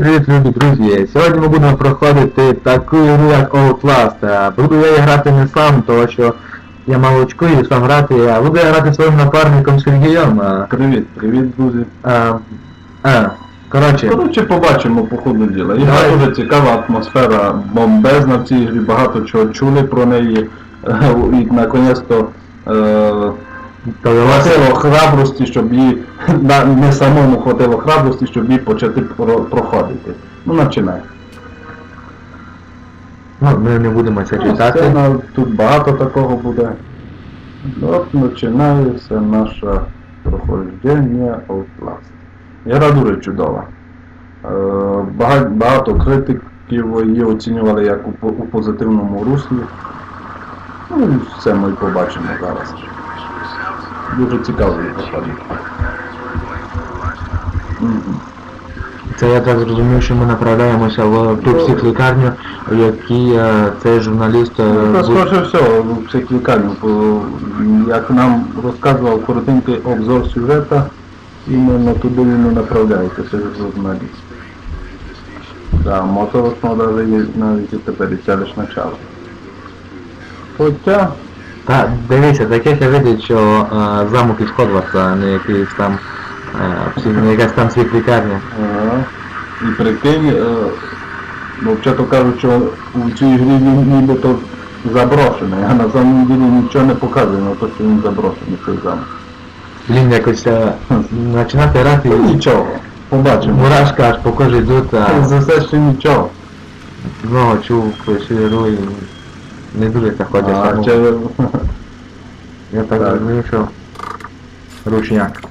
Привіт, любі друзі! Сьогодні ми будемо проходити таку ігру як Outlast. Е, Буду я її грати не сам, тому що я мало очкую сам грати, а буду я грати своїм напарником Сергієм. Е, Привіт, привіт, друзі. е, е, Коротше, Коротше, побачимо по ходу діла. Ігра Давай. дуже цікава, атмосфера бомбезна в цій ігрі, багато чого чули про неї. І наконець-то е, то вас хватило храбрості, щоб на- не самому хватило храбрості, щоб її почати про- проходити. Ну, починай. ну, ми не будемо це Ну, читати. сцена, тут багато такого буде. От починається наше проходження Outlast. Гра дуже чудова. Е, Багато критиків її оцінювали як у, у позитивному руслі. Ну все ми побачимо зараз. Дуже цікаво її Це я так зрозумів, що ми направляємося в ту психлікарню, в якій е, цей журналіст... е, Ну, був- скоріше всього, в психлікарню, бо, як нам розказував коротенький обзор сюжета, іменно туди він і направляється, це журналіст. Да, Моторос навіть є навіть і тепер і це лише начало. Хоча, Та, дивися, таке ще видить, що е, замок із Хогвартса, а не якийсь там, е, не якась там світлікарня. ага, і прикинь, е, бо вчето кажуть, що у цій грі він нібито заброшений, а на самом деле нічого не показує на те, що він заброшений цей замок. Блін, якось е, починати грати, Ну, Нічого, побачимо. мурашка аж по кожі йдуть, а За все ще нічого. знову чув ігру і не дуже це хоче А, самому. чи... Я так розумію, що ручняк.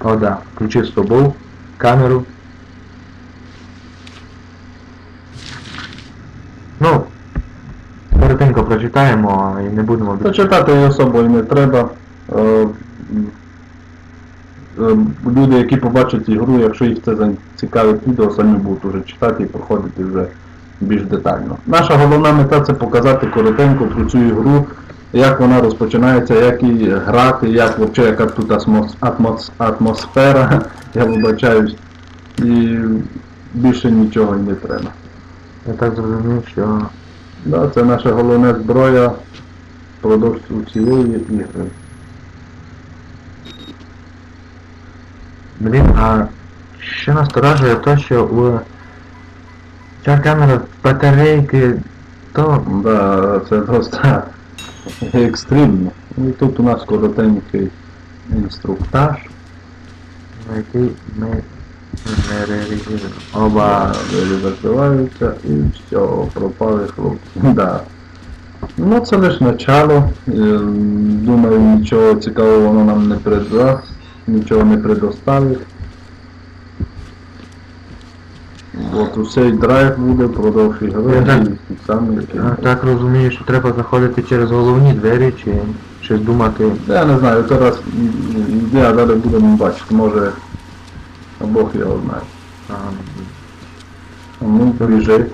О, да. Включив з собою камеру. Ну, коротенько прочитаємо і не будемо більше. Почитати її особою не треба. Е, е, Люди, які побачать ігру, якщо їх це зацікавить відео, самі будуть уже читати і проходити вже більш детально. Наша головна мета це показати коротенько про цю ігру, як вона розпочинається, як її грати, як взагалі, яка тут атмосфера, я вибачаюсь, і більше нічого не треба. Я так зрозумів, що Да, це наша головна зброя впродовж цієї ігри. Блін, а що насторажує то, що у ця камера батарейки, то Да, це просто екстремно. І тут у нас коротенький інструктаж. на який ми не реагуємо. Оба. Двері закриваються і все, пропали хлопці. Да. Ну це лише начало. Е, Думаю, нічого цікавого воно нам не придасть, нічого не предоставить. От усей драйв буде впродовж ігри, так- і саме. Я так розумію, що треба заходити через головні двері, чи щось думати. Я не знаю, зараз йде, а далі будемо бачити, може Бог його знає. А, Ну, біжи.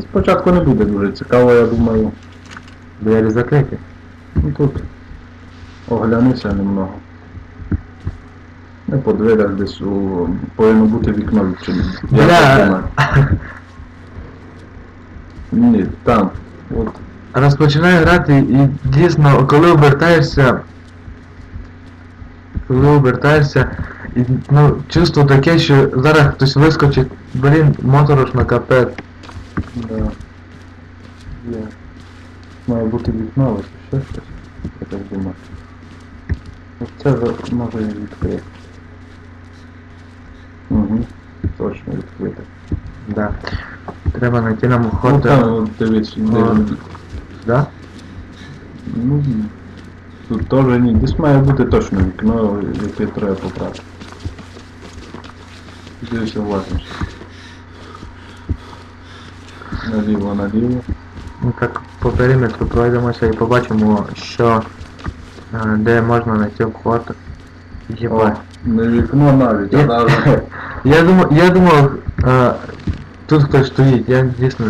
Спочатку не буде дуже цікаво, я думаю. двері закриті. Ну тут оглянуся немного. Не по дверях десь у... повинно бути вікно відчинене. Я так Бля. думаю. Ні, там. От Розпочинаю грати і дійсно, коли обертаєшся, коли обертаєшся, і, ну, чувство таке, що зараз хтось вискочить, блін, моторошно капець. Да. Є. Має бути вікно, але ще щось. Я так думаю. Оце може і відкрити. Угу. Точно відкрити. Да. Треба знайти нам Ну там от дивись, де, О. да? ну, тут теж ні. Десь має бути точно вікно, яке треба поправити. Дивися уважніше. Наліво, наліво. Ну так по периметру пройдемося і побачимо, що е, де можна знайти вход. О, Єбать. Не вікно навіть, а Я, навіть. я думав, я думав, е, тут хтось стоїть, я дійсно.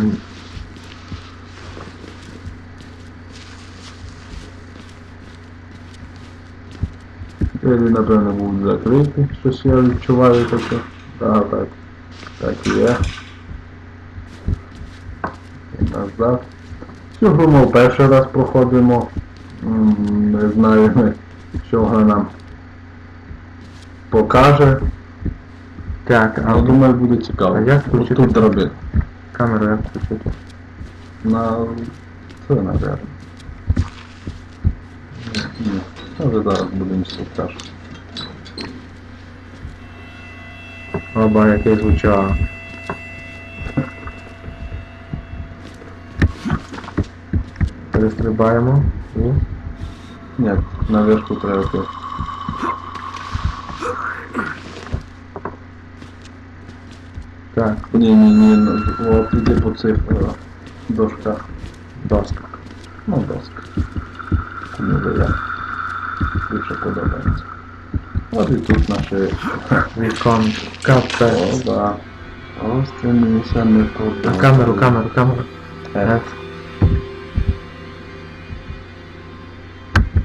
двері, напевно, будуть закриті, щось я відчуваю таке. Так, так. Так і є. І назад. Цю гру ми перший раз проходимо. М, Не знаю, що вона нам покаже. Так, а Але думаю, буде цікаво. А як включити? тут робити. камеру як включити? На це, наверное. Ні. Може зараз будемо інструктаж. Оба, яке звучало. Перестрибаємо і... Ні, наверху треба. Тут. Так, Ні, ні, ні, ну, от іди по цих е, дошках. доска. Ну, доска. Кому де я. Більше подобається. От і тут наші. Вікон. О, Капець. да. Ось це мені ще не На подобається. камеру, камеру, камеру. Е, Ет.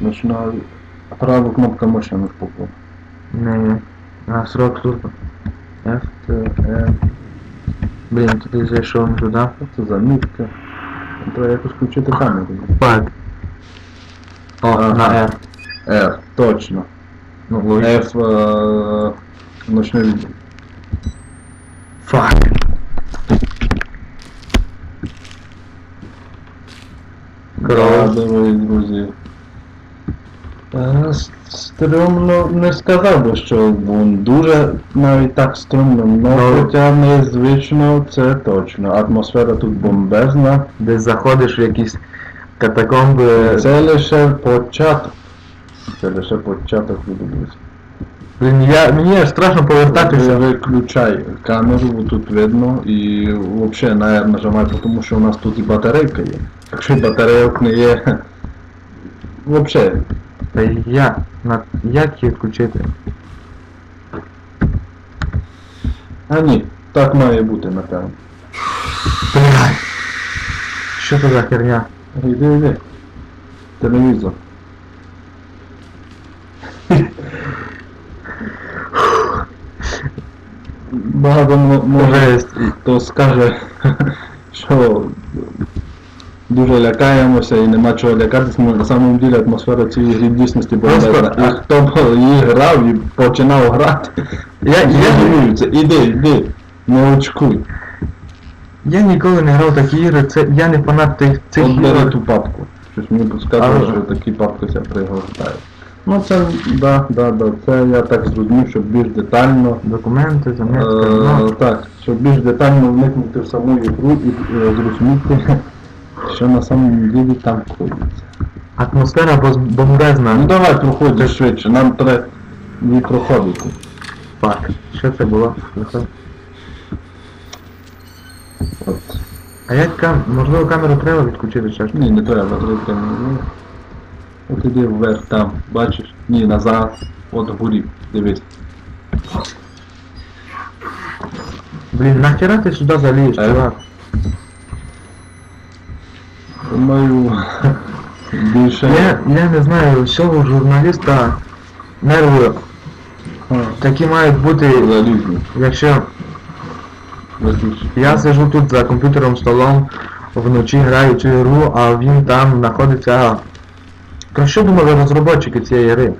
Ночна права кнопка миші не впукла. Не, не. А, срок служби. F, T, E. Блін, туди зайшов туди. Це за мітка? Треба якось включити камеру. Пак. О, на R. F, точно. Ну. F е, ночне відео. Фак. Да, друзі. Е, с- Стрьомно не сказав би, що він дуже навіть так стрьомно, Ну. але хоча незвично, це точно. Атмосфера тут бомбезна. Десь заходиш в якісь катакомби. Це лише початок. Це лише початок буде. Блін, я, мені аж страшно Ти повертатися. виключай камеру, бо тут видно, і взагалі на R нажимай, тому що у нас тут і батарейка є. Якщо батарейок не є. Взагалі, Як? На, як її включити? а ні, так має бути, напевно. Блядь. Що це за херня? Іди, іди. Телевізор. Багато може хто скаже, що дуже лякаємося і нема чого лякатися, але на самом деле атмосфера цієї гри дійсності Просто- А хто б її грав і починав грати, Я, я дивуюся, іди, іди, не очкуй. я ніколи не грав такі ігри, це я не фанат тих, цих От бери ту папку. Щось мені підказує, що такі папки ся пригортають. Ну це, да, да, да, це я так зрозумів, щоб більш детально. Документи, заметки, Е, так, щоб більш детально вникнути в саму ігру і е, зрозуміти, що на самом ділі там коїться. Атмосфера бомбезна. Ну давай проходь швидше, нам треба не проходити. Фак. Що це було? От. А як кам... можливо камеру треба відключити ж? Ні, не треба, треба. Ну, от іди вверх там, бачиш? Ні, назад, от вгорі, дивись. Блін, нахера ти сюди заліз, Е. чувак? Думаю, більше. Я, я не знаю, всього журналіста нерви А, такі мають бути, Залізні. якщо я сижу тут за комп'ютером столом, вночі граю цю гру, а він там знаходиться. Про що думали розробники цієї гри?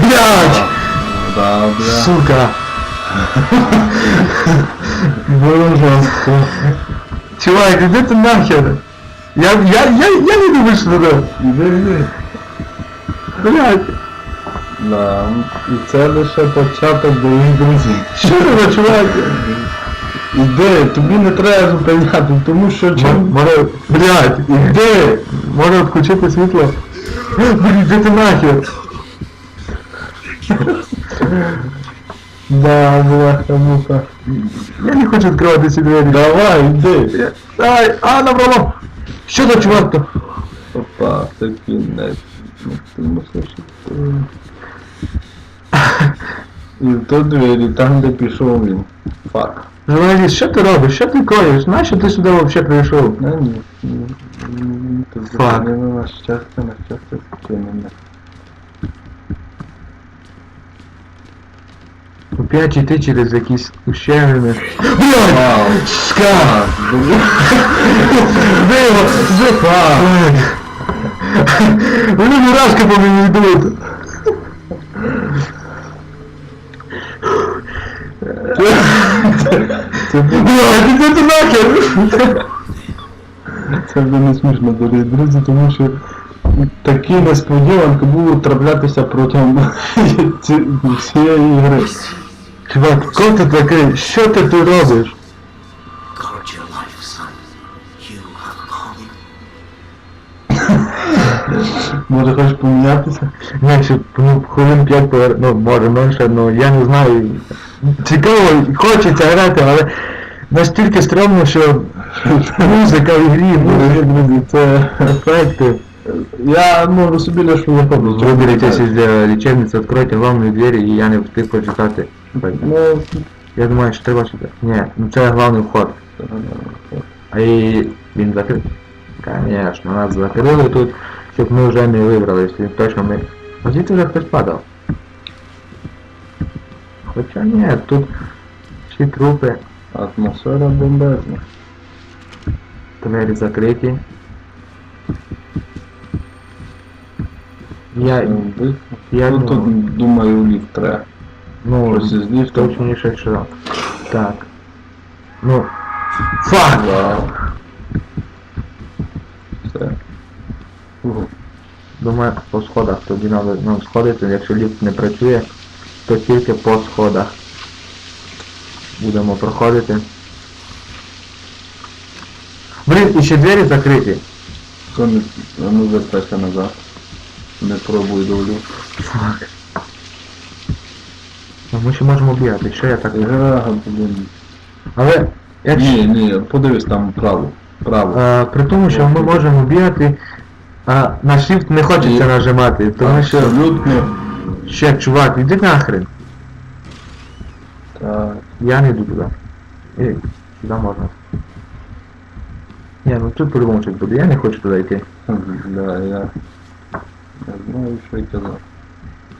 Блять! Да, бля. Сука! Боже. Чувак, іди ти нахер! Я, я, я, я не думаю, що туди! Іди, іди. Блять! Да, і це лише початок дорогих друзів. Що це чувак? Іди, тобі не треба зупиняти, тому що чим... Може, блять, Іди! може включити світло? Блін, іди ти нахер! Да, бляха муха. Я не хочу відкривати ці двері. Давай, іди! Ай, а, набрало! Що за чувак то? Опа, це кінець. Ну. І в ту двері, там де пішов він. Фак. Журналіст, що ти робиш? Що ти коїш? Нащо ти сюди взагалі прийшов? Не, ні. Фак. на щастя, на щастя, спокійно. Опять іти через якісь ущелини. Ска! Диво! Жопа! Вони мурашки по мені йдуть. Блядь, іди ти нахер! Це вже не смішно, дорогі друзі, тому що такі несподіванки будуть траплятися протягом ці- всієї гри. Чувак, хто ти такий? Що ти тут робиш? Guard your life, son. You have a calling. Може хочеш помінятися? Ні, ще ну, хвилин 5 повер... ну може менше, ну я не знаю. Цікаво, хочеться грати, але настільки стрьомно, що музика в грі, Дорогі ну, друзі, це ефекти. я можу собі лише виходити. Выберитесь из э, лечебницы, откройте главные двери, и я не встиг почитати. Ну, Я думаю, що треба сюди. Ні, ну це главний вход. А і він закрив. Конечно, нас закрили тут, щоб ми вже не вибрались. І точно ми. А звідти вже хтось падав. Хоча ні, тут всі трупи, атмосфера бомбезна. двері закриті. Я, я ну, тут, думаю, ліфт треба. Ну, Щось із ліфтом. точніше, що. Так. Ну. Фак! Вау. Все. Угу. Думаю, по сходах тоді треба нам сходити, якщо ліфт не працює, то тільки по сходах. Будемо проходити. Блін, і ще двері закриті. Не, а ну вертайся назад. Не пробуй долю. Фак. Ну, Ми ще можемо бігати, що я так. Гра, блін. Але якщо. Ні, ні, подивись там право. Право. Е, при тому, що ми можемо бігати, а на shift не хочеться Ні. нажимати, тому що Абсолютно. ще чувак, іди нахрен. Так. Я не йду туди. І сюди можна. Ні, ну тут по-любому щось буде, я не хочу туди йти. Да, я. Я знаю, що й казав.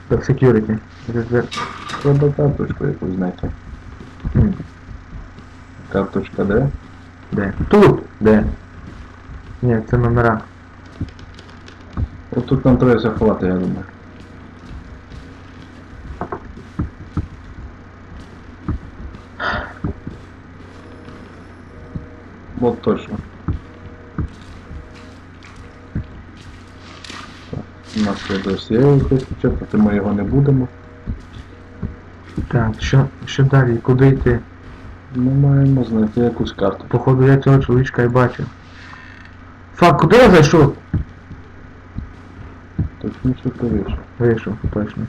Так, security. Треба карточку якусь знайти. Карточка де? Де? Тут! Де? Ні, це номера. От тут нам треба заховати, я думаю. От точно. У нас є досі чепити, ми його не будемо. Так, що, що далі? Куди йти? Ми маємо знайти якусь карту. Походу я цього чоловічка і бачив. Фак, куди я зайшов? Точніше повіше. Вийшов, точно.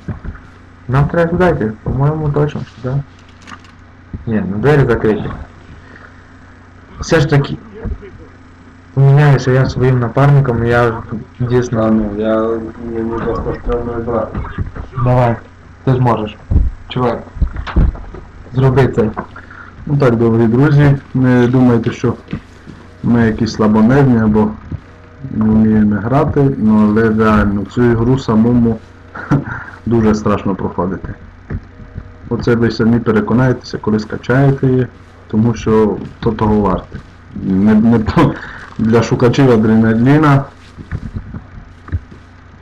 Нам треба сюди йти, по-моєму точно сюди. Ні, ну двері закриті. Все ж таки. Поміняюся я своїм напарником, я дійсно. А ну, я мені просто стрімної брати. Давай, ти зможеш. Чувак. Зроби це. Ну так, добрі друзі, не думайте, що ми якісь слабонервні або не вміємо грати, ну але реально цю ігру самому дуже страшно проходити. Оце ви самі переконаєтеся, коли скачаєте її, тому що то того варте. Не, не для шукачів адреналіна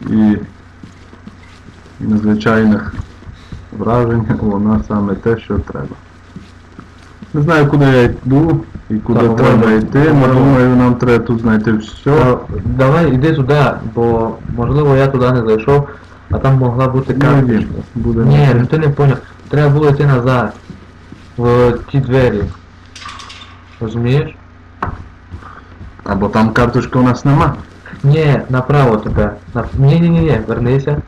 і незвичайних вражень вона саме те, що треба. Не знаю, куди я йду і куди Так, треба йти, думаю, нам треба тут знайти все. Давай іди туди, бо можливо я туди не зайшов, а там могла бути карточка. ні, буде Ні, ну ти не поняв. Треба було йти назад. В ті двері. Розумієш? Або там карточки у нас нема. Ні, направо тепер. На... Ні, ні, ні, ні, вернися.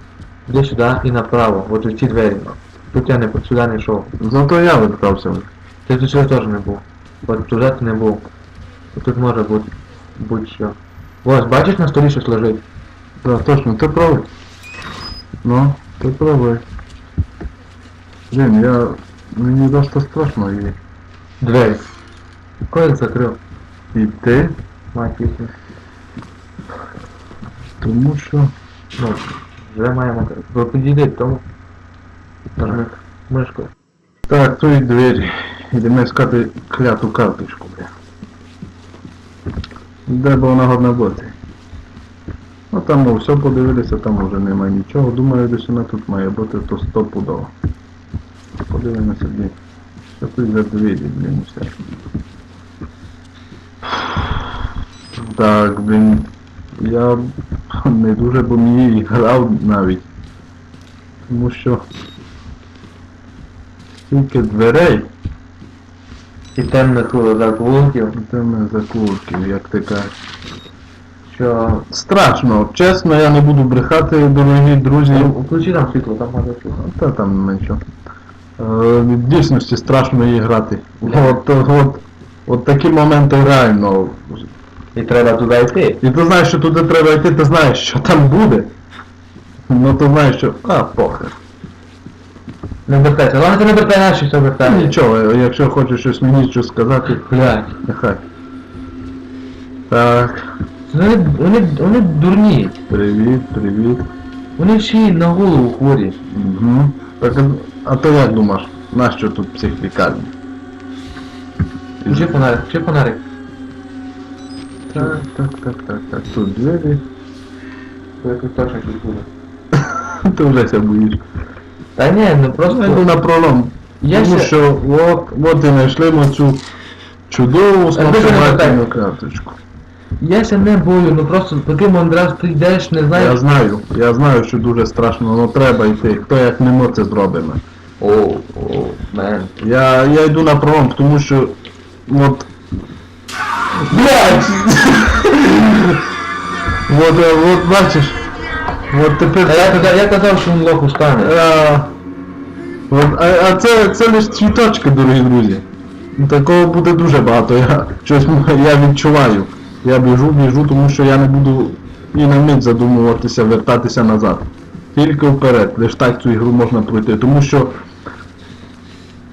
Іди сюди і направо. От у ті двері. Тут я не сюди не йшов. Зато я вертався. Ти тут сюди теж не був. От туди ти не був. Тут може бути будь-що. Ось, бачиш на столі щось лежить? Так, точно, ти правий. Ну, ти правий. Блін, я... Мені досить страшно і... Двері. Їх закрив? І ти, Мать тому що... Ну, вже маємо. Ви підійди, тому. Нажми мишкою. Так, то і двері. Йдемо скати кляту карточку, бля. Де б вона годна бути? Ну там ми все подивилися, там вже немає нічого. Думаю, десь вона тут має бути, то стопудово. Подивимося, де. Що тут за двері, блін, все. Так, блін. Я не дуже б мені грав навіть. Тому що стільки дверей, І темних закулків, темних закулків, як ти кажеш. що... Страшно, чесно, я не буду брехати, дорогі друзі. Ну, Включи там світло, там може світло. Та там нічого. Е, В дійсності страшно її грати. От, от, от такі моменти реально. І треба туди йти. І ти знаєш, що туди треба йти, ти знаєш, що там буде. Ну ти знаєш, що. А, похер. Не обертайся. Головне, ти не обертай наші, все обертай. Нічого, якщо хочеш щось мені щось сказати, Блядь. нехай. Так, Вони, вони, вони дурні. привіт, привіт. Вони всі на голову хворі. Угу. Так, а- то як думаєш, нащо тут психлікарня? Включи фонарик, включи фонарик. Так, так, так, так, так. Тут двері. Якось точно щось буде. Ти вже ся боїш. Та ні, ну Я йду на пролом. Я Тому ще- що от, от і знайшли ми цю чудову дуже смакувательну не карточку. Я ся не бою, ну просто таким мандраж ти йдеш, не Я знаєш. знаю, я знаю, що дуже страшно, але треба йти. Хто як не ми це зробимо. О, о, мен. Я, я йду на пролом, тому що от. Блядь! от, е, от бачиш. От тепер. Та я, казав- я казав, що він лоху стане. А, от, а, а це, це лише цвіточки, дорогі друзі. Такого буде дуже багато. Я щось я відчуваю. Я біжу, біжу, тому що я не буду і на мить задумуватися, вертатися назад. Тільки вперед. Лише так цю ігру можна пройти. Тому що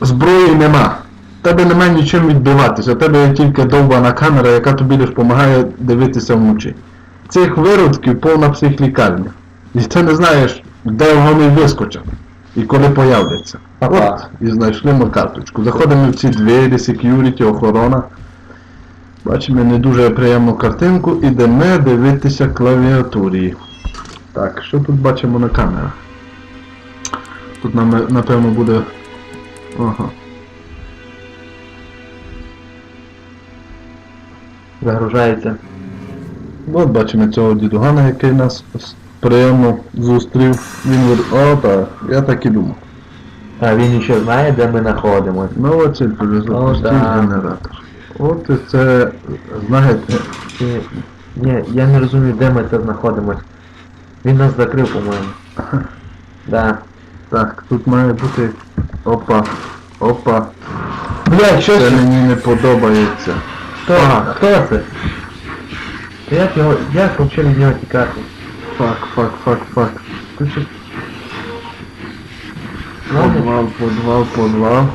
зброї нема. В тебе немає нічим відбиватися. У тебе є тільки довбана камера, яка тобі допомагає дивитися вночі. Цих виродків повна психлікарня. І ти не знаєш, де вони вискочать і коли появляться. От, і знайшли ми карточку. Заходимо в ці двері, security, охорона. Бачимо не дуже приємну картинку, ідемо дивитися клавіатурі. Так, що тут бачимо на камерах? Тут нам, напевно буде. Ага. Загружається. От бачимо цього дідугана, який нас приємно зустрів. Він говорить, о так, я так і думав. А він ще знає, де ми знаходимося. Ну оце тобі запустив генератор. От це, знаєте. Ні, я не розумію, де ми це знаходимось. Він нас закрив, по-моєму. Да. так, тут має бути. Опа, опа. Блядь, що Це це? мені не подобається. Хто? Фак. Хто це? Та Як його, як вообще від нього тікати? Фак, фак, фак, фак. Включи. Подвал, подвал, подвал.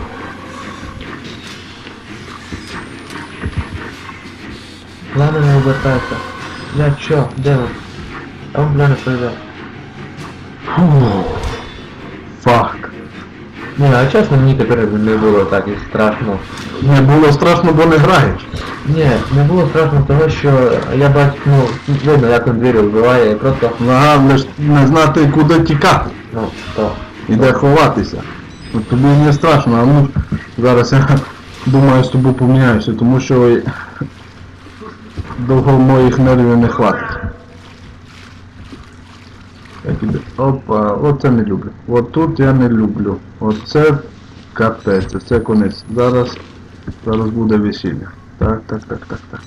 Ладно, не обертайся. Блядь, що? Де він? А он, бля, не прийде. Фу. Фак. Ні, а чесно, мені тепер не було так і страшно. Не було страшно, бо не граєш. Ні, не було страшно того, що я бачу, ну, видно, як він двері вбиває, і просто, Нога лиш не знати, куди тікати. ну, то. І де ховатися. От тобі не страшно, а ну зараз я думаю з тобою поміняюся, тому що довго моїх нервів не хватить. Я тобі... Опа, оце не люблю. От тут я не люблю. Оце капець, це конець. Зараз, зараз буде весілля. Так, так, так, так, так.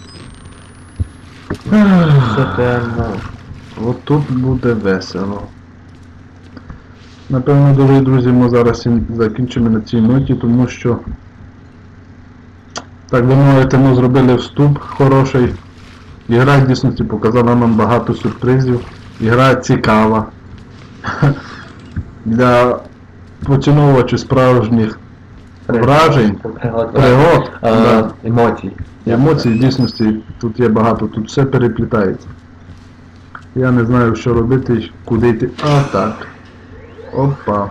Все темно. От тут буде весело. Напевно, дорогі друзі, ми зараз і закінчимо на цій ноті, тому що, так би мовити, ми зробили вступ хороший. Ігра в дійсності показала нам багато сюрпризів. Ігра цікава. Для поціновувачів справжніх вражень, Пригод. А, да. Емоцій. Емоцій в дійсності тут є багато, тут все переплітається. Я не знаю, що робити, куди йти. А так. Опа.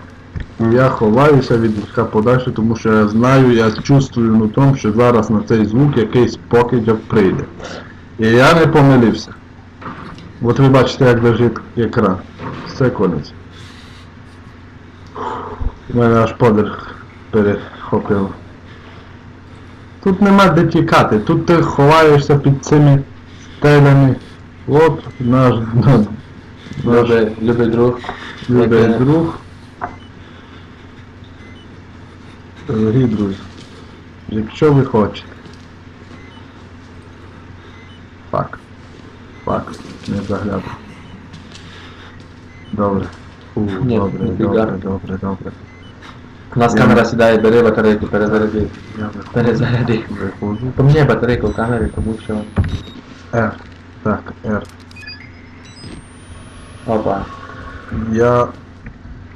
Я ховаюся від гріха подальше, тому що я знаю, я чувствую ну тому, що зараз на цей звук якийсь покидьок прийде. І я не помилився. От ви бачите, як лежить екран. Все конець. У мене аж подих перехопило. Тут нема де тікати, тут ти ховаєшся під цими стелями. От наш, наш Любий, любий друг. любий Яке- друг. Дорогі друзі, якщо ви хочете. Фак. Фак, не заглядай. Добре. Фу, Ні, добре, ніфіга. добре, добре, добре. У нас камера сідає, бери батарейку, перезаряди. Перезаряди. Виходжу. Поміняй батарейку в камері, тому що... R. Так, R. Опа. Я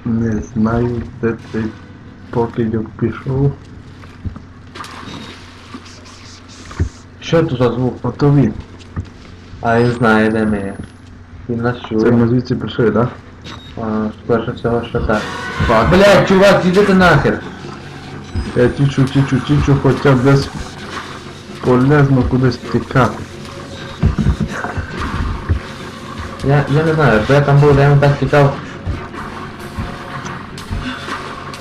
не знаю, де цей покидьок пішов. Що тут за звук? Ото він. А він знає, де ми. Він нас Це ми звідси прийшли, так? А, Скоріше всього, що так. Блять, чувак, іди ти нахер. Я тічу, тічу, тічу, хоча б десь полезно кудись тікати. Я, я не знаю, бо я там був, я йому так тікав.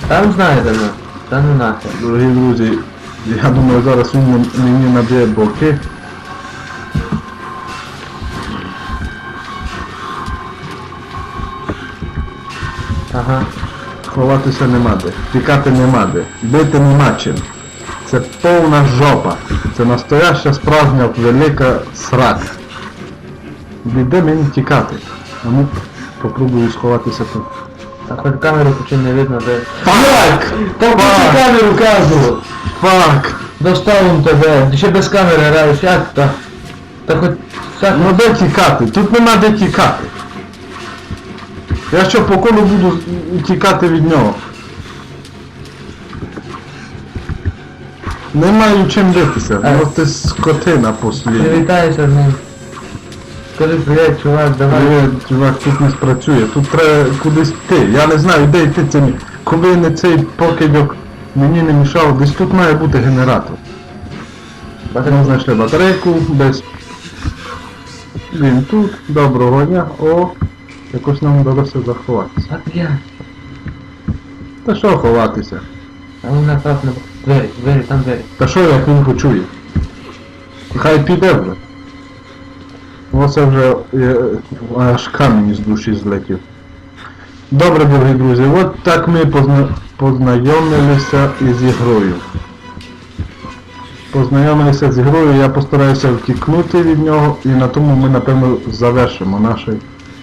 Там знає де ми. Та ну нахер. Дорогі друзі, я думаю, зараз він мен- мені наб'є боки. Ага. Ховатися нема де, тікати нема де, бити нема чим. Це повна жопа. Це настояща справжня велика срака. Де мені тікати? А ну попробую сховатися тут. А хоч камеру почти не видно, де. Фак! Включи камеру, кажу! Фак! Доставим тебе, ти ще без камери граєш, як та? Та хоч. Ну де тікати? Тут нема де тікати. Я що по колу буду тікати від нього? Не маю чим битися, Е. ну ти скотина послідня. Привітайся з ним. Скажи привіт, чувак, давай. Привіт, чувак, тут не спрацює, тут треба кудись йти. Я не знаю, де йти цим. Коли не цей покидьок мені не мішав, десь тут має бути генератор. Ми знайшли батарейку, десь. Він тут, доброго дня, о, якось нам вдалося заховатися. А блядь. Та що ховатися? А ну направ на... Двері, двері, там двері. Та що як він почує? Хай піде вже. Оце вже е, аж камінь з душі злетів. Добре, дорогі друзі, от так ми позна... познайомилися із ігрою. Познайомилися з ігрою, я постараюся втікнути від нього і на тому ми напевно завершимо наш,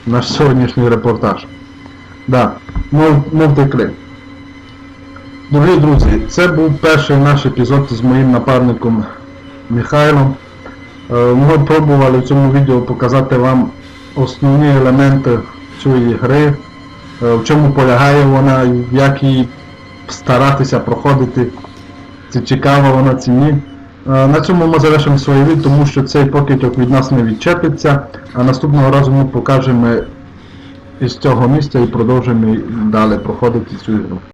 наш сьогоднішній репортаж. Да, ми, ми втекли. Дорогі друзі, це був перший наш епізод з моїм напарником Михайлом. Е, Ми пробували в цьому відео показати вам основні елементи цієї гри, е, в чому полягає вона, як її старатися проходити, чи цікава вона чи ні. Е, На цьому ми завершимо своє відео, тому що цей покидьок від нас не відчепиться, а наступного разу ми покажемо із цього місця і продовжимо далі проходити цю ігру.